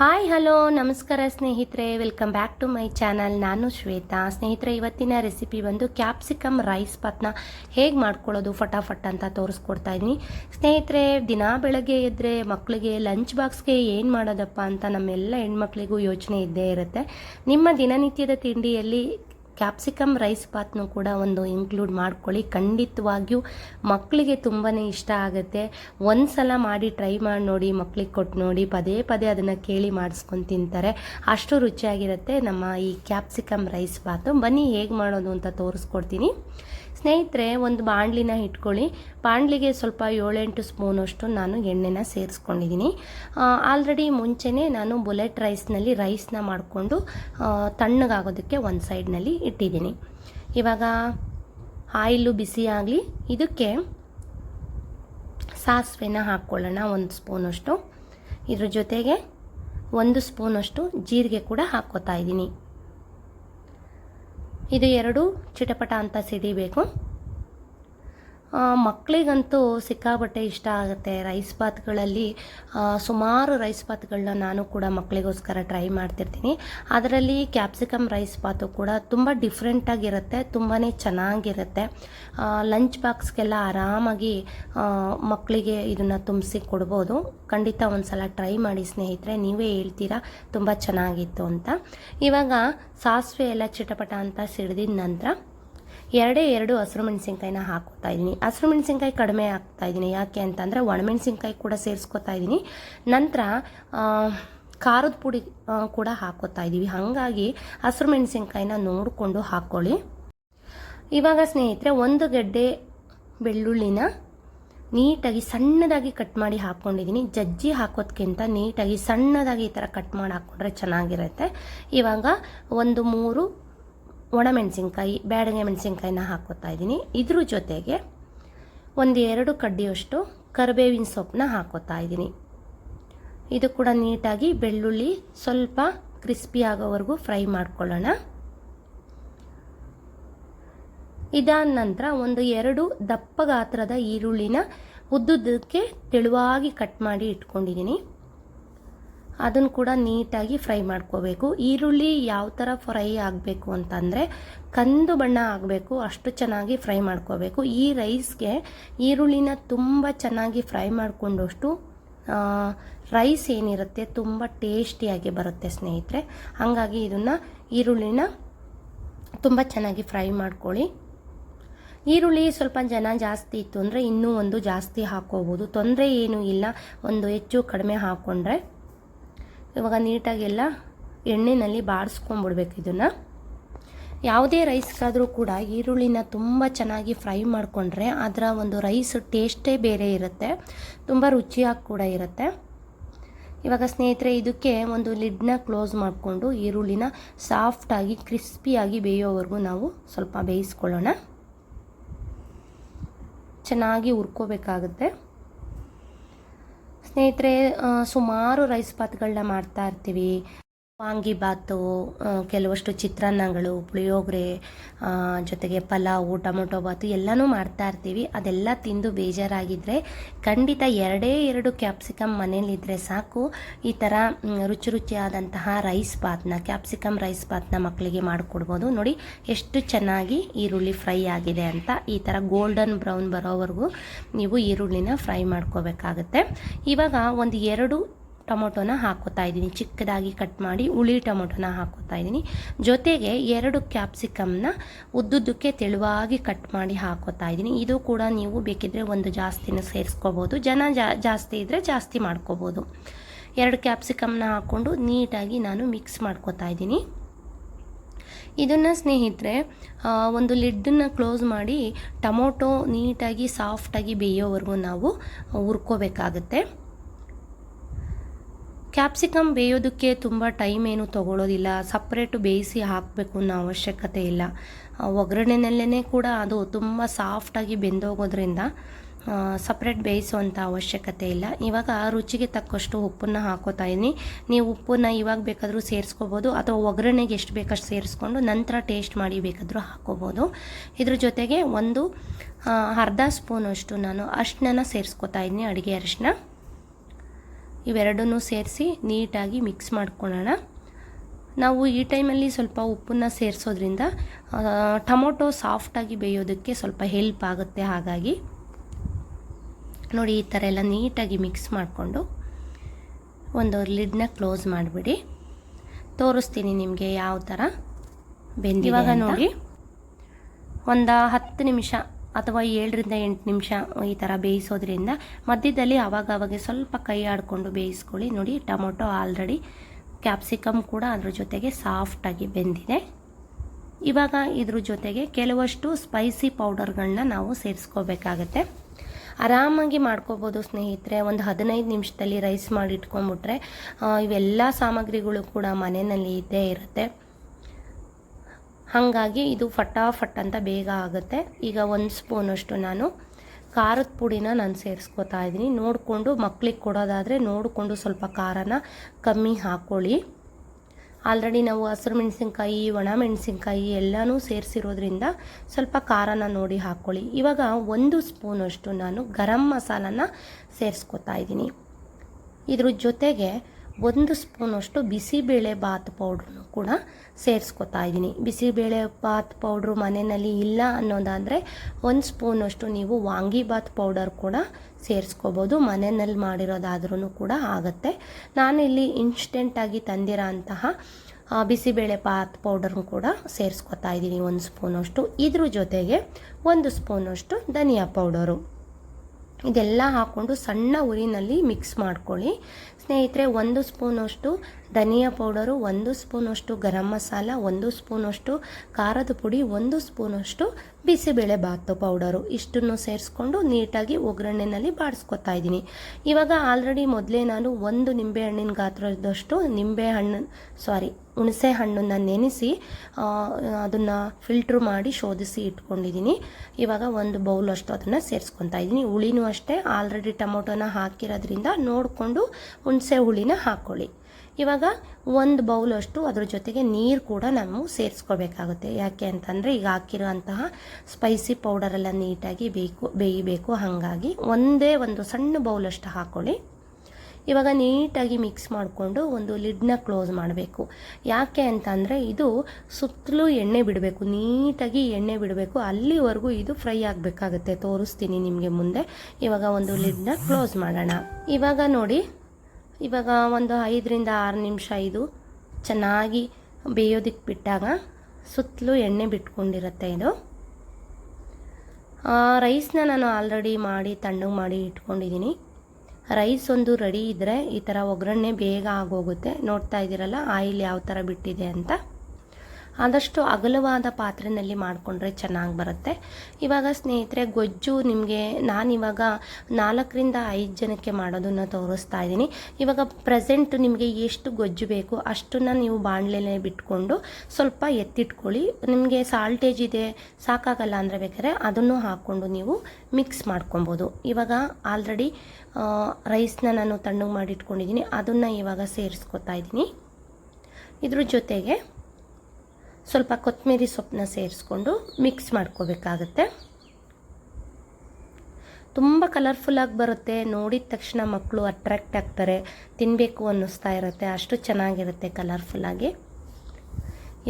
Hi, hello, ನಮಸ್ಕಾರ ಸ್ನೇಹಿತರೆ. Welcome back to my channel ನಾನು ಶ್ವೇತಾ. ಸ್ನೇಹಿತರೆ, ಇವತ್ತಿನ ರೆಸಿಪಿ ಬಂದು ಕ್ಯಾಪ್ಸಿಕಮ್ ರೈಸ್ ಪಾತ್ನ ಹೇಗೆ ಮಾಡ್ಕೊಳ್ಳೋದು? ಫಟಾಫಟ್ ಅಂತ ತೋರಿಸ್ಕೊಡ್ತಾ ಇದ್ದೀನಿ ಸ್ನೇಹಿತರೆ, ದಿನ ಬೆಳಗ್ಗೆ ಎದ್ದರೆ ಮಕ್ಕಳಿಗೆ ಲಂಚ್ ಬಾಕ್ಸ್ಗೆ ಏನು ಮಾಡೋದಪ್ಪ ಅಂತ ನಮ್ಮೆಲ್ಲ ಹೆಣ್ಮಕ್ಳಿಗೂ ಯೋಚನೆ ಇದ್ದೇ ಇರುತ್ತೆ. ನಿಮ್ಮ ದಿನನಿತ್ಯದ ತಿಂಡಿಯಲ್ಲಿ ಕ್ಯಾಪ್ಸಿಕಮ್ ರೈಸ್ ಬಾತ್ನು ಕೂಡ ಒಂದು ಇನ್ಕ್ಲೂಡ್ ಮಾಡ್ಕೊಳ್ಳಿ. ಖಂಡಿತವಾಗಿಯೂ ಮಕ್ಕಳಿಗೆ ತುಂಬಾ ಇಷ್ಟ ಆಗುತ್ತೆ. ಒಂದು ಸಲ ಮಾಡಿ ಟ್ರೈ ಮಾಡಿ ನೋಡಿ ಮಕ್ಕಳಿಗೆ ಕೊಟ್ಟು ನೋಡಿ, ಪದೇ ಪದೇ ಅದನ್ನು ಕೇಳಿ ಮಾಡಿಸ್ಕೊಂಡು ತಿಂತಾರೆ. ಅಷ್ಟು ರುಚಿಯಾಗಿರುತ್ತೆ ನಮ್ಮ ಈ ಕ್ಯಾಪ್ಸಿಕಮ್ ರೈಸ್ ಬಾತು ಬನ್ನಿ ಹೇಗೆ ಮಾಡೋದು ಅಂತ ತೋರಿಸ್ಕೊಡ್ತೀನಿ. ಸ್ನೇಹಿತರೆ, ಒಂದು ಬಾಣಲಿನ ಇಟ್ಕೊಳ್ಳಿ. ಬಾಣಲಿಗೆ ಸ್ವಲ್ಪ ಏಳೆಂಟು ಸ್ಪೂನಷ್ಟು ನಾನು ಎಣ್ಣೆನ ಸೇರಿಸ್ಕೊಂಡಿದ್ದೀನಿ. ಆಲ್ರೆಡಿ ಮುಂಚೆನೇ ನಾನು ಬುಲೆಟ್ ರೈಸ್ನಲ್ಲಿ ರೈಸ್ನ ಮಾಡಿಕೊಂಡು ತಣ್ಣಗಾಗೋದಕ್ಕೆ ಒಂದು ಸೈಡ್ನಲ್ಲಿ ಇಟ್ಟಿದ್ದೀನಿ. ಇವಾಗ ಆಯಿಲು ಬಿಸಿ ಆಗಲಿ, ಇದಕ್ಕೆ ಸಾಸಿವೆನ ಹಾಕ್ಕೊಳ್ಳೋಣ ಒಂದು ಸ್ಪೂನಷ್ಟು. ಇದ್ರ ಜೊತೆಗೆ ಒಂದು ಸ್ಪೂನಷ್ಟು ಜೀರಿಗೆ ಕೂಡ ಹಾಕ್ಕೋತಾ ಇದ್ದೀನಿ. ಇದು ಎರಡು ಚಿಟಪಟ ಅಂತ ಸಿಡಿಬೇಕು. ಮಕ್ಕಳಿಗಂತೂ ಸಿಕ್ಕಾಪಟ್ಟೆ ಇಷ್ಟ ಆಗುತ್ತೆ ರೈಸ್ ಬಾತ್ಗಳಲ್ಲಿ ಸುಮಾರು ರೈಸ್ ಬಾತ್ಗಳನ್ನ ನಾನು ಕೂಡ ಮಕ್ಕಳಿಗೋಸ್ಕರ ಟ್ರೈ ಮಾಡ್ತಿರ್ತೀನಿ. ಅದರಲ್ಲಿ ಕ್ಯಾಪ್ಸಿಕಮ್ ರೈಸ್ ಬಾತು ಕೂಡ ತುಂಬ ಡಿಫ್ರೆಂಟಾಗಿರುತ್ತೆ ತುಂಬಾ ಚೆನ್ನಾಗಿರುತ್ತೆ. ಲಂಚ್ ಬಾಕ್ಸ್ಗೆಲ್ಲ ಆರಾಮಾಗಿ ಮಕ್ಕಳಿಗೆ ಇದನ್ನು ತುಂಬಿಸಿ ಕೊಡ್ಬೋದು. ಖಂಡಿತ ಒಂದು ಸಲ ಟ್ರೈ ಮಾಡಿ ಸ್ನೇಹಿತರೆ, ನೀವೇ ಹೇಳ್ತೀರಾ? ತುಂಬ ಚೆನ್ನಾಗಿತ್ತು ಅಂತ. ಇವಾಗ ಸಾಸಿವೆ ಎಲ್ಲ ಚಿಟಪಟ ಅಂತ ಸಿಡ್ದಿದ ನಂತರ ಎರಡೇ ಎರಡು ಹಸಿರು ಮೆಣಸಿನ್ಕಾಯಿನ ಹಾಕೋತಾ ಇದ್ದೀನಿ. ಹಸಿರು ಮೆಣಸಿನ್ಕಾಯಿ ಕಡಿಮೆ ಹಾಕ್ತಾ ಇದ್ದೀನಿ. ಯಾಕೆ ಅಂತಂದರೆ ಒಣಮೆಣಸಿನ್ಕಾಯಿ ಕೂಡ ಸೇರಿಸ್ಕೊತಾ ಇದ್ದೀನಿ. ನಂತರ ಖಾರದ ಪುಡಿ ಕೂಡ ಹಾಕೋತಾ ಇದ್ದೀವಿ. ಹಾಗಾಗಿ ಹಸಿರು ಮೆಣಸಿನ್ಕಾಯಿನ ನೋಡಿಕೊಂಡು ಹಾಕ್ಕೊಳ್ಳಿ ಇವಾಗ ಸ್ನೇಹಿತರೆ, ಒಂದು ಗಡ್ಡೆ ಬೆಳ್ಳುಳ್ಳಿನ ನೀಟಾಗಿ ಸಣ್ಣದಾಗಿ ಕಟ್ ಮಾಡಿ ಹಾಕ್ಕೊಂಡಿದ್ದೀನಿ ಜಜ್ಜಿ ಹಾಕೋದಕ್ಕಿಂತ ನೀಟಾಗಿ ಸಣ್ಣದಾಗಿ ಈ ಥರ ಕಟ್ ಮಾಡಿ ಹಾಕ್ಕೊಂಡ್ರೆ ಚೆನ್ನಾಗಿರುತ್ತೆ. ಇವಾಗ ಒಂದು ಮೂರು ಒಣಮೆಣಸಿನ್ಕಾಯಿ, ಬ್ಯಾಡಗೆ ಮೆಣಸಿನ್ಕಾಯಿನ ಹಾಕೋತಾ ಇದ್ದೀನಿ. ಇದ್ರ ಜೊತೆಗೆ ಒಂದು ಎರಡು ಕಡ್ಡಿಯಷ್ಟು ಕರಿಬೇವಿನ ಸೊಪ್ಪನ್ನ ಹಾಕೋತಾ ಇದ್ದೀನಿ. ಇದು ಕೂಡ ನೀಟಾಗಿ ಬೆಳ್ಳುಳ್ಳಿ ಸ್ವಲ್ಪ ಕ್ರಿಸ್ಪಿ ಆಗೋವರೆಗೂ ಫ್ರೈ ಮಾಡ್ಕೊಳ್ಳೋಣ. ಇದಾದ ನಂತರ ಒಂದು ಎರಡು ದಪ್ಪ ಗಾತ್ರದ ಈರುಳ್ಳಿನ ಉದ್ದುದ್ದಕ್ಕೆ ತೆಳುವಾಗಿ ಕಟ್ ಮಾಡಿ ಇಟ್ಕೊಂಡಿದ್ದೀನಿ. ಅದನ್ನು ಕೂಡ ನೀಟಾಗಿ ಫ್ರೈ ಮಾಡ್ಕೋಬೇಕು. ಈರುಳ್ಳಿ ಯಾವ ಥರ ಫ್ರೈ ಆಗಬೇಕು ಅಂತಂದರೆ ಕಂದು ಬಣ್ಣ ಆಗಬೇಕು, ಅಷ್ಟು ಚೆನ್ನಾಗಿ ಫ್ರೈ ಮಾಡ್ಕೋಬೇಕು. ಈ ರೈಸ್ಗೆ ಈರುಳ್ಳಿನ ತುಂಬ ಚೆನ್ನಾಗಿ ಫ್ರೈ ಮಾಡಿಕೊಂಡಷ್ಟು ರೈಸ್ ಏನಿರುತ್ತೆ ತುಂಬ ಟೇಸ್ಟಿಯಾಗಿ ಬರುತ್ತೆ ಸ್ನೇಹಿತರೆ. ಹಾಗಾಗಿ ಇದನ್ನು ಈರುಳ್ಳಿನ ತುಂಬ ಚೆನ್ನಾಗಿ ಫ್ರೈ ಮಾಡ್ಕೊಳ್ಳಿ. ಈರುಳ್ಳಿ ಸ್ವಲ್ಪ ಜನ ಜಾಸ್ತಿ ಇತ್ತು ಅಂದರೆ ಇನ್ನೂ ಒಂದು ಜಾಸ್ತಿ ಹಾಕೋಬೋದು. ತೊಂದರೆ ಏನೂ ಇಲ್ಲ. ಒಂದು ಹೆಚ್ಚು ಕಡಿಮೆ ಹಾಕ್ಕೊಂಡ್ರೆ ಇವಾಗ ನೀಟಾಗೆಲ್ಲ ಎಣ್ಣೆಯಲ್ಲಿ ಬಾಡಿಸ್ಕೊಂಬಿಡ್ಬೇಕು ಇದನ್ನು. ಯಾವುದೇ ರೈಸ್ಗಾದರೂ ಕೂಡ ಈರುಳ್ಳಿನ ತುಂಬ ಚೆನ್ನಾಗಿ ಫ್ರೈ ಮಾಡಿಕೊಂಡ್ರೆ ಅದರ ಒಂದು ರೈಸ್ ಟೇಸ್ಟೇ ಬೇರೆ ಇರುತ್ತೆ, ತುಂಬ ರುಚಿಯಾಗಿ ಕೂಡ ಇರುತ್ತೆ. ಇವಾಗ ಸ್ನೇಹಿತರೆ, ಇದಕ್ಕೆ ಒಂದು ಲಿಡ್ನ ಕ್ಲೋಸ್ ಮಾಡಿಕೊಂಡು ಈರುಳ್ಳಿನ ಸಾಫ್ಟಾಗಿ ಕ್ರಿಸ್ಪಿಯಾಗಿ ಬೇಯೋವರೆಗೂ ನಾವು ಸ್ವಲ್ಪ ಬೇಯಿಸ್ಕೊಳ್ಳೋಣ. ಚೆನ್ನಾಗಿ ಹುರ್ಕೋಬೇಕಾಗುತ್ತೆ. ಸ್ನೇಹಿತರೆ ಸುಮಾರು ರೈಸ್ ಬಾತ್ಗಳನ್ನ ಮಾಡ್ತಾ ಇರ್ತೀವಿ. ವಾಂಗಿಬಾತು ಕೆಲವಷ್ಟು ಚಿತ್ರಾನ್ನಗಳು, ಪುಳಿಯೋಗರೆ ಜೊತೆಗೆ ಪಲಾವು ಟೊಮೊಟೊ ಬಾತು ಎಲ್ಲನೂ ಮಾಡ್ತಾ ಇರ್ತೀವಿ. ಅದೆಲ್ಲ ತಿಂದು ಬೇಜಾರಾಗಿದ್ದರೆ ಖಂಡಿತ ಎರಡೇ ಎರಡು ಕ್ಯಾಪ್ಸಿಕಮ್ ಮನೇಲಿದ್ದರೆ ಸಾಕು. ಈ ಥರ ರುಚಿ ರುಚಿಯಾದಂತಹ ರೈಸ್ ಬಾತ್ನ ಕ್ಯಾಪ್ಸಿಕಮ್ ರೈಸ್ ಬಾತ್ನ ಮಕ್ಕಳಿಗೆ ಮಾಡಿಕೊಡ್ಬೋದು. ನೋಡಿ ಎಷ್ಟು ಚೆನ್ನಾಗಿ ಈರುಳ್ಳಿ ಫ್ರೈ ಆಗಿದೆ ಅಂತ. ಈ ಥರ ಗೋಲ್ಡನ್ ಬ್ರೌನ್ ಬರೋವರೆಗೂ ನೀವು ಈರುಳ್ಳಿನ ಫ್ರೈ ಮಾಡ್ಕೋಬೇಕಾಗತ್ತೆ. ಇವಾಗ ಒಂದು ಎರಡು ಟೊಮೊಟೊನ ಹಾಕೋತಾ ಇದ್ದೀನಿ. ಚಿಕ್ಕದಾಗಿ ಕಟ್ ಮಾಡಿ ಹುಳಿ ಟೊಮೊಟೊನ ಹಾಕೋತಾ ಇದ್ದೀನಿ. ಜೊತೆಗೆ ಎರಡು ಕ್ಯಾಪ್ಸಿಕಮ್ನ ಉದ್ದುದ್ದಕ್ಕೆ ತೆಳುವಾಗಿ ಕಟ್ ಮಾಡಿ ಹಾಕೋತಾ ಇದ್ದೀನಿ. ಇದು ಕೂಡ ನೀವು ಬೇಕಿದ್ರೆ ಒಂದು ಜಾಸ್ತಿನ ಸೇರಿಸ್ಕೋಬೋದು. ಜನ ಜಾಸ್ತಿ ಇದ್ದರೆ ಜಾಸ್ತಿ ಮಾಡ್ಕೋಬೋದು. ಎರಡು ಕ್ಯಾಪ್ಸಿಕಮ್ನ ಹಾಕ್ಕೊಂಡು ನೀಟಾಗಿ ನಾನು ಮಿಕ್ಸ್ ಮಾಡ್ಕೋತಾ ಇದ್ದೀನಿ. ಇದನ್ನು ಸ್ನೇಹಿತರೆ ಒಂದು ಲಿಡ್ಡನ್ನು ಕ್ಲೋಸ್ ಮಾಡಿ ಟೊಮೊಟೊ ನೀಟಾಗಿ ಸಾಫ್ಟಾಗಿ ಬೇಯೋವರೆಗೂ ನಾವು ಹುರ್ಕೋಬೇಕಾಗುತ್ತೆ. ಕ್ಯಾಪ್ಸಿಕಮ್ ಬೇಯೋದಕ್ಕೆ ತುಂಬ ಟೈಮ್ ಏನು ತೊಗೊಳ್ಳೋದಿಲ್ಲ ಸಪ್ರೇಟು ಬೇಯಿಸಿ ಹಾಕಬೇಕು ಅನ್ನೋ ಅವಶ್ಯಕತೆ ಇಲ್ಲ. ಒಗ್ಗರಣೆನಲ್ಲೇ ಕೂಡ ಅದು ತುಂಬ ಸಾಫ್ಟಾಗಿ ಬೆಂದೋಗೋದ್ರಿಂದ ಸಪ್ರೇಟ್ ಬೇಯಿಸುವಂಥ ಅವಶ್ಯಕತೆ ಇಲ್ಲ. ಇವಾಗ ರುಚಿಗೆ ತಕ್ಕಷ್ಟು ಉಪ್ಪನ್ನು ಹಾಕೋತಾ ಇದ್ದೀನಿ ನೀವು ಉಪ್ಪನ್ನು ಇವಾಗ ಬೇಕಾದರೂ ಸೇರಿಸ್ಕೋಬೋದು, ಅಥವಾ ಒಗ್ಗರಣೆಗೆ ಎಷ್ಟು ಬೇಕಷ್ಟು ಸೇರಿಸ್ಕೊಂಡು ನಂತರ ಟೇಸ್ಟ್ ಮಾಡಿ ಬೇಕಾದರೂ ಹಾಕೋಬೋದು. ಇದ್ರ ಜೊತೆಗೆ ಒಂದು ಅರ್ಧ ಸ್ಪೂನಷ್ಟು ನಾನು ಅರ್ಶಿನ ಸೇರಿಸ್ಕೋತಾ ಇದ್ದೀನಿ ಅಡುಗೆ ಅರಿಶಿನ ಇವೆರಡನ್ನೂ ಸೇರಿಸಿ ನೀಟಾಗಿ ಮಿಕ್ಸ್ ಮಾಡ್ಕೊಳ್ಳೋಣ. ನಾವು ಈ ಟೈಮಲ್ಲಿ ಸ್ವಲ್ಪ ಉಪ್ಪನ್ನು ಸೇರಿಸೋದ್ರಿಂದ ಟೊಮೊಟೊ ಸಾಫ್ಟಾಗಿ ಬೇಯೋದಕ್ಕೆ ಸ್ವಲ್ಪ ಹೆಲ್ಪ್ ಆಗುತ್ತೆ ಹಾಗಾಗಿ. ನೋಡಿ ಈ ಥರ ಎಲ್ಲ ನೀಟಾಗಿ ಮಿಕ್ಸ್ ಮಾಡಿಕೊಂಡು ಒಂದು ಲಿಡ್ನ ಕ್ಲೋಸ್ ಮಾಡಿಬಿಡಿ. ತೋರಿಸ್ತೀನಿ ನಿಮಗೆ ಯಾವ ಥರ ಬೆಂದಿವಾಗ ನೋಡಿ. ಒಂದು ಹತ್ತು ನಿಮಿಷ ಅಥವಾ ಏಳರಿಂದ ಎಂಟು ನಿಮಿಷ ಈ ಥರ ಬೇಯಿಸೋದ್ರಿಂದ ಮಧ್ಯದಲ್ಲಿ ಆವಾಗ ಅವಾಗ ಸ್ವಲ್ಪ ಕೈ ಆಡಿಕೊಂಡು ಬೇಯಿಸ್ಕೊಳ್ಳಿ. ನೋಡಿ, ಟೊಮೊಟೊ ಆಲ್ರೆಡಿ ಕ್ಯಾಪ್ಸಿಕಮ್ ಕೂಡ ಅದ್ರ ಜೊತೆಗೆ ಸಾಫ್ಟಾಗಿ ಬೆಂದಿದೆ. ಇವಾಗ ಇದ್ರ ಜೊತೆಗೆ ಕೆಲವಷ್ಟು ಸ್ಪೈಸಿ ಪೌಡರ್ಗಳನ್ನ ನಾವು ಸೇರಿಸ್ಕೋಬೇಕಾಗತ್ತೆ. ಆರಾಮಾಗಿ ಮಾಡ್ಕೋಬೋದು ಸ್ನೇಹಿತರೆ. ಒಂದು ಹದಿನೈದು ನಿಮಿಷದಲ್ಲಿ ರೈಸ್ ಮಾಡಿ ಇಟ್ಕೊಂಡ್ಬಿಟ್ರೆ ಇವೆಲ್ಲ ಸಾಮಗ್ರಿಗಳು ಕೂಡ ಮನೆಯಲ್ಲಿ ಇದ್ದೇ ಇರುತ್ತೆ. ಹಾಗಾಗಿ ಇದು ಫಟಾಫಟ್ ಅಂತ ಬೇಗ ಆಗುತ್ತೆ. ಈಗ ಒಂದು ಸ್ಪೂನಷ್ಟು ನಾನು ಖಾರದ ಪುಡಿನ ನಾನು ಸೇರಿಸ್ಕೋತಾ ಇದ್ದೀನಿ. ನೋಡಿಕೊಂಡು ಮಕ್ಳಿಗೆ ಕೊಡೋದಾದರೆ ನೋಡಿಕೊಂಡು ಸ್ವಲ್ಪ ಖಾರನ ಕಮ್ಮಿ ಹಾಕ್ಕೊಳ್ಳಿ ಆಲ್ರೆಡಿ ನಾವು ಹಸಿರು ಮೆಣಸಿನ್ಕಾಯಿ, ಒಣ ಮೆಣಸಿನ್ಕಾಯಿ ಎಲ್ಲನೂ ಸೇರಿಸಿರೋದ್ರಿಂದ ಸ್ವಲ್ಪ ಖಾರನ ನೋಡಿ ಹಾಕ್ಕೊಳ್ಳಿ ಇವಾಗ ಒಂದು ಸ್ಪೂನಷ್ಟು ನಾನು ಗರಂ ಮಸಾಲನ ಸೇರಿಸ್ಕೋತಾ ಇದ್ದೀನಿ. ಇದ್ರ ಜೊತೆಗೆ ಒಂದು ಸ್ಪೂನಷ್ಟು ಬಿಸಿಬೇಳೆ ಬಾತ್ ಪೌಡ್ರನ್ನು ಕೂಡ ಸೇರಿಸ್ಕೊತಾ ಇದ್ದೀನಿ. ಬಿಸಿಬೇಳೆ ಬಾತ್ ಪೌಡ್ರು ಮನೆಯಲ್ಲಿ ಇಲ್ಲ ಅನ್ನೋದಾದರೆ ಒಂದು ಸ್ಪೂನಷ್ಟು ನೀವು ವಾಂಗಿಬಾತ್ ಪೌಡರ್ ಕೂಡ ಸೇರಿಸ್ಕೋಬೋದು. ಮನೆಯಲ್ಲಿ ಮಾಡಿರೋದಾದ್ರೂ ಕೂಡ ಆಗುತ್ತೆ. ನಾನಿಲ್ಲಿ ಇನ್ಸ್ಟೆಂಟಾಗಿ ತಂದಿರೋ ಅಂತಹ ಬಿಸಿಬೇಳೆ ಬಾತ್ ಪೌಡರ್ನು ಕೂಡ ಸೇರಿಸ್ಕೊತಾ ಇದ್ದೀನಿ ಒಂದು ಸ್ಪೂನಷ್ಟು. ಇದ್ರ ಜೊತೆಗೆ ಒಂದು ಸ್ಪೂನಷ್ಟು ಧನಿಯಾ ಪೌಡರು. ಇದೆಲ್ಲ ಹಾಕ್ಕೊಂಡು ಸಣ್ಣ ಉರಿನಲ್ಲಿ ಮಿಕ್ಸ್ ಮಾಡ್ಕೊಳ್ಳಿ. ಸ್ನೇಹಿತರೆ, ಒಂದು ಸ್ಪೂನಷ್ಟು ಧನಿಯಾ ಪೌಡರು, ಒಂದು ಸ್ಪೂನಷ್ಟು ಗರಂ ಮಸಾಲ, ಒಂದು ಸ್ಪೂನಷ್ಟು ಖಾರದ ಪುಡಿ, ಒಂದು ಸ್ಪೂನಷ್ಟು ಬಿಸಿಬೇಳೆ ಬಾತು ಪೌಡರು. ಇಷ್ಟನ್ನು ಸೇರಿಸ್ಕೊಂಡು ನೀಟಾಗಿ ಒಗ್ಗರಣೆನಲ್ಲಿ ಬಾಡಿಸ್ಕೊತಾ ಇದ್ದೀನಿ. ಇವಾಗ ಆಲ್ರೆಡಿ ಮೊದಲೇ ನಾನು ಒಂದು ನಿಂಬೆ ಹಣ್ಣಿನ ಗಾತ್ರದಷ್ಟು ನಿಂಬೆ ಹಣ್ಣು ಸಾರಿ ಹುಣಸೆ ಹಣ್ಣನ್ನು ನೆನೆಸಿ ಅದನ್ನು ಫಿಲ್ಟ್ರ್ ಮಾಡಿ ಶೋಧಿಸಿ ಇಟ್ಕೊಂಡಿದ್ದೀನಿ ಇವಾಗ ಒಂದು ಬೌಲ್ ಅಷ್ಟು ಅದನ್ನು ಸೇರಿಸ್ಕೊತಾ ಇದ್ದೀನಿ ಹುಳಿನೂ ಅಷ್ಟೇ ಆಲ್ರೆಡಿ ಟೊಮೊಟೊನ ಹಾಕಿರೋದ್ರಿಂದ ನೋಡಿಕೊಂಡು ಹುಣಸೆ ಹುಳಿನ ಹಾಕ್ಕೊಳ್ಳಿ ಇವಾಗ ಒಂದು ಬೌಲಷ್ಟು ಅದ್ರ ಜೊತೆಗೆ ನೀರು ಕೂಡ ನಾವು ಸೇರಿಸ್ಕೋಬೇಕಾಗುತ್ತೆ. ಯಾಕೆ ಅಂತಂದರೆ ಈಗ ಹಾಕಿರೋ ಅಂತಹ ಸ್ಪೈಸಿ ಪೌಡರೆಲ್ಲ ನೀಟಾಗಿ ಬೇಕು, ಬೇಯಬೇಕು. ಹಾಗಾಗಿ ಒಂದೇ ಒಂದು ಸಣ್ಣ ಬೌಲಷ್ಟು ಹಾಕ್ಕೊಳ್ಳಿ ಇವಾಗ ನೀಟಾಗಿ ಮಿಕ್ಸ್ ಮಾಡಿಕೊಂಡು ಒಂದು ಲಿಡ್ನ ಕ್ಲೋಸ್ ಮಾಡಬೇಕು. ಯಾಕೆ ಅಂತಂದರೆ ಇದು ಸುತ್ತಲೂ ಎಣ್ಣೆ ಬಿಡಬೇಕು. ನೀಟಾಗಿ ಎಣ್ಣೆ ಬಿಡಬೇಕು. ಅಲ್ಲಿವರೆಗೂ ಇದು ಫ್ರೈ ಆಗಬೇಕಾಗುತ್ತೆ. ತೋರಿಸ್ತೀನಿ ನಿಮಗೆ ಮುಂದೆ. ಇವಾಗ ಒಂದು ಲಿಡ್ನ ಕ್ಲೋಸ್ ಮಾಡೋಣ. ಇವಾಗ ನೋಡಿ, ಇವಾಗ ಒಂದು ಐದರಿಂದ ಆರು ನಿಮಿಷ ಇದು ಚೆನ್ನಾಗಿ ಬೇಯೋದಕ್ಕೆ ಬಿಟ್ಟಾಗ ಸುತ್ತಲೂ ಎಣ್ಣೆ ಬಿಟ್ಕೊಂಡಿರುತ್ತೆ ಇದು. ರೈಸ್ನ ನಾನು ಆಲ್ರೆಡಿ ಮಾಡಿ ತಣ್ಣಗೆ ಮಾಡಿ ಇಟ್ಕೊಂಡಿದ್ದೀನಿ ರೈಸ್ ಒಂದು ರೆಡಿ ಇದ್ದರೆ ಈ ಥರ ಒಗ್ಗರಣೆ ಬೇಗ ಆಗೋಗುತ್ತೆ. ನೋಡ್ತಾ ಇದ್ದೀರಲ್ಲ ಆಯಿಲ್ ಯಾವ ಥರ ಬಿಟ್ಟಿದೆ ಅಂತ. ಆದಷ್ಟು ಅಗಲವಾದ ಪಾತ್ರೆಯಲ್ಲಿ ಮಾಡಿಕೊಂಡ್ರೆ ಚೆನ್ನಾಗಿ ಬರುತ್ತೆ. ಇವಾಗ ಸ್ನೇಹಿತರೆ, ಗೊಜ್ಜು ನಿಮಗೆ ನಾನಿವಾಗ ನಾಲ್ಕರಿಂದ ಐದು ಜನಕ್ಕೆ ಮಾಡೋದನ್ನು ತೋರಿಸ್ತಾ ಇದ್ದೀನಿ. ಇವಾಗ ಪ್ರೆಸೆಂಟ್ ನಿಮಗೆ ಎಷ್ಟು ಗೊಜ್ಜು ಬೇಕು ಅಷ್ಟನ್ನು ನೀವು ಬಾಣಲೆಲೆ ಬಿಟ್ಕೊಂಡು ಸ್ವಲ್ಪ ಎತ್ತಿಟ್ಕೊಳ್ಳಿ. ನಿಮಗೆ ಸಾಲ್ಟೇಜ್ ಇದೆ, ಸಾಕಾಗಲ್ಲ ಅಂದರೆ ಬೇಕಾದ್ರೆ ಅದನ್ನು ಹಾಕ್ಕೊಂಡು ನೀವು ಮಿಕ್ಸ್ ಮಾಡ್ಕೊಬೋದು. ಇವಾಗ ಆಲ್ರೆಡಿ ರೈಸ್ನ ನಾನು ತಣ್ಣಗೆ ಮಾಡಿಟ್ಕೊಂಡಿದ್ದೀನಿ. ಅದನ್ನು ಇವಾಗ ಸೇರಿಸ್ಕೊತಾ ಇದ್ದೀನಿ. ಇದ್ರ ಜೊತೆಗೆ ಸ್ವಲ್ಪ ಕೊತ್ತಂಬರಿ ಸೊಪ್ಪನ್ನ ಸೇರಿಸ್ಕೊಂಡು ಮಿಕ್ಸ್ ಮಾಡ್ಕೋಬೇಕಾಗತ್ತೆ. ತುಂಬ ಕಲರ್ಫುಲ್ಲಾಗಿ ಬರುತ್ತೆ. ನೋಡಿದ ತಕ್ಷಣ ಮಕ್ಕಳು ಅಟ್ರಾಕ್ಟ್ ಆಗ್ತಾರೆ. ತಿನ್ನಬೇಕು ಅನ್ನಿಸ್ತಾ ಇರುತ್ತೆ. ಅಷ್ಟು ಚೆನ್ನಾಗಿರುತ್ತೆ ಕಲರ್ಫುಲ್ಲಾಗಿ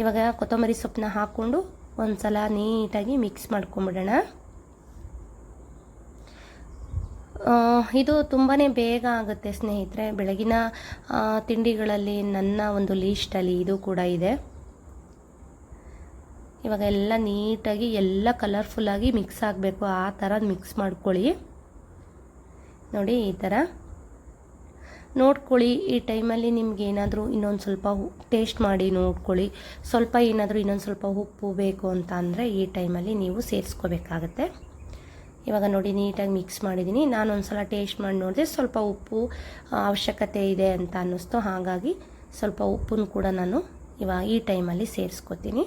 ಇವಾಗ ಕೊತ್ತಂಬರಿ ಸೊಪ್ಪನ್ನ ಹಾಕ್ಕೊಂಡು ಒಂದು ಸಲ ನೀಟಾಗಿ ಮಿಕ್ಸ್ ಮಾಡ್ಕೊಂಬಿಡೋಣ. ಇದು ತುಂಬಾ ಬೇಗ ಆಗುತ್ತೆ ಸ್ನೇಹಿತರೆ. ಬೆಳಗಿನ ತಿಂಡಿಗಳಲ್ಲಿ ನನ್ನ ಒಂದು ಲೀಸ್ಟಲ್ಲಿ ಇದು ಕೂಡ ಇದೆ. ಇವಾಗ ಎಲ್ಲ ನೀಟಾಗಿ, ಎಲ್ಲ ಕಲರ್ಫುಲ್ಲಾಗಿ ಮಿಕ್ಸ್ ಆಗಬೇಕು. ಆ ಥರ ಮಿಕ್ಸ್ ಮಾಡ್ಕೊಳ್ಳಿ. ನೋಡಿ, ಈ ಥರ. ನೋಡ್ಕೊಳ್ಳಿ, ಈ ಟೈಮಲ್ಲಿ ನಿಮ್ಗೆ ಏನಾದರೂ ಇನ್ನೊಂದು ಸ್ವಲ್ಪ ಟೇಸ್ಟ್ ಮಾಡಿ ನೋಡ್ಕೊಳ್ಳಿ. ಸ್ವಲ್ಪ ಏನಾದರೂ ಇನ್ನೊಂದು ಸ್ವಲ್ಪ ಉಪ್ಪು ಬೇಕು ಅಂತ ಅಂದರೆ ಈ ಟೈಮಲ್ಲಿ ನೀವು ಸೇರಿಸ್ಕೋಬೇಕಾಗತ್ತೆ. ಇವಾಗ ನೋಡಿ, ನೀಟಾಗಿ ಮಿಕ್ಸ್ ಮಾಡಿದ್ದೀನಿ. ನಾನು ಸಲ ಟೇಸ್ಟ್ ಮಾಡಿ ನೋಡಿದೆ ಸ್ವಲ್ಪ ಉಪ್ಪು ಅವಶ್ಯಕತೆ ಇದೆ ಅಂತ ಅನ್ನಿಸ್ತು. ಹಾಗಾಗಿ ಸ್ವಲ್ಪ ಉಪ್ಪನ್ನು ಕೂಡ ನಾನು ಇವಾಗ ಈ ಟೈಮಲ್ಲಿ ಸೇರಿಸ್ಕೊತೀನಿ.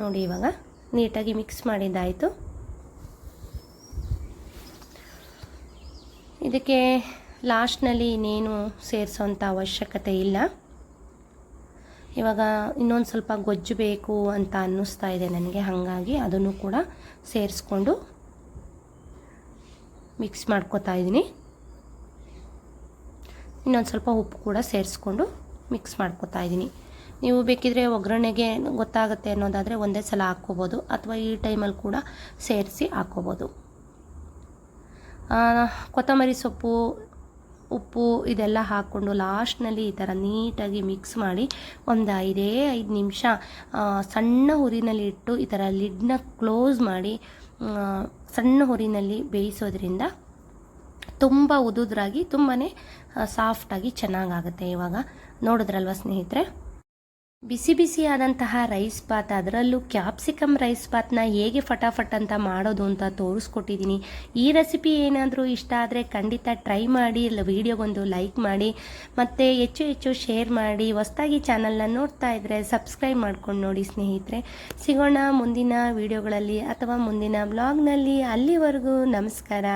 ನೋಡಿ ಇವಾಗ ನೀಟಾಗಿ ಮಿಕ್ಸ್ ಮಾಡಿದ್ದಾಯಿತು. ಇದಕ್ಕೆ ಲಾಸ್ಟ್ನಲ್ಲಿ ಇನ್ನೇನು ಸೇರಿಸೋಂಥ ಅವಶ್ಯಕತೆ ಇಲ್ಲ. ಇವಾಗ ಇನ್ನೊಂದು ಸ್ವಲ್ಪ ಗೊಜ್ಜು ಬೇಕು ಅಂತ ಅನ್ನಿಸ್ತಾ ಇದೆ ನನಗೆ, ಹಾಗಾಗಿ ಅದನ್ನು ಕೂಡ ಸೇರಿಸ್ಕೊಂಡು ಮಿಕ್ಸ್ ಮಾಡ್ಕೊತಾ ಇದ್ದೀನಿ. ಇನ್ನೊಂದು ಸ್ವಲ್ಪ ಉಪ್ಪು ಕೂಡ ಸೇರಿಸ್ಕೊಂಡು ಮಿಕ್ಸ್ ಮಾಡ್ಕೊತಾ ಇದ್ದೀನಿ. ನೀವು ಬೇಕಿದ್ರೆ ಒಗ್ಗರಣೆಗೆ ಗೊತ್ತಾಗುತ್ತೆ ಅನ್ನೋದಾದರೆ ಒಂದೇ ಸಲ ಹಾಕ್ಕೋಬೋದು ಅಥವಾ ಈ ಟೈಮಲ್ಲಿ ಕೂಡ ಸೇರಿಸಿ ಹಾಕ್ಕೋಬೋದು. ಕೊತ್ತಂಬರಿ ಸೊಪ್ಪು, ಉಪ್ಪು ಇದೆಲ್ಲ ಹಾಕ್ಕೊಂಡು ಲಾಸ್ಟ್ನಲ್ಲಿ ಈ ಥರ ನೀಟಾಗಿ ಮಿಕ್ಸ್ ಮಾಡಿ ಒಂದು ಐದೇ ಐದು ನಿಮಿಷ ಸಣ್ಣ ಹುರಿನಲ್ಲಿ ಇಟ್ಟು ಈ ಥರ ಲಿಡ್ನ ಕ್ಲೋಸ್ ಮಾಡಿ ಸಣ್ಣ ಹುರಿನಲ್ಲಿ ಬೇಯಿಸೋದ್ರಿಂದ ತುಂಬ ಉದುದ್ರಾಗಿ ತುಂಬಾ ಸಾಫ್ಟಾಗಿ ಚೆನ್ನಾಗಾಗುತ್ತೆ ಇವಾಗ. ನೋಡಿದ್ರಲ್ವ ಸ್ನೇಹಿತರೆ? ಬಿಸಿ ಬಿಸಿಯಾದಂತಹ ರೈಸ್ ಬಾತ್ ಅದರಲ್ಲೂ ಕ್ಯಾಪ್ಸಿಕಮ್ ರೈಸ್ ಬಾತ್ನ ಹೇಗೆ ಫಟಾಫಟ್ ಅಂತ ಮಾಡೋದು ಅಂತ ತೋರಿಸ್ಕೊಟ್ಟಿದ್ದೀನಿ. ಈ ರೆಸಿಪಿ ಏನಾದರೂ ಇಷ್ಟ ಆದರೆ ಖಂಡಿತ ಟ್ರೈ ಮಾಡಿ ವಿಡಿಯೋಗೊಂದು ಲೈಕ್ ಮಾಡಿ, ಮತ್ತು ಹೆಚ್ಚು ಹೆಚ್ಚು ಶೇರ್ ಮಾಡಿ, ಹೊಸ್ದಾಗಿ ಚಾನಲ್ನ ನೋಡ್ತಾ ಇದ್ದರೆ ಸಬ್ಸ್ಕ್ರೈಬ್ ಮಾಡ್ಕೊಂಡು ನೋಡಿ ಸ್ನೇಹಿತರೆ. ಸಿಗೋಣ ಮುಂದಿನ ವಿಡಿಯೋಗಳಲ್ಲಿ ಅಥವಾ ಮುಂದಿನ ಬ್ಲಾಗ್ನಲ್ಲಿ ಅಲ್ಲಿವರೆಗೂ ನಮಸ್ಕಾರ.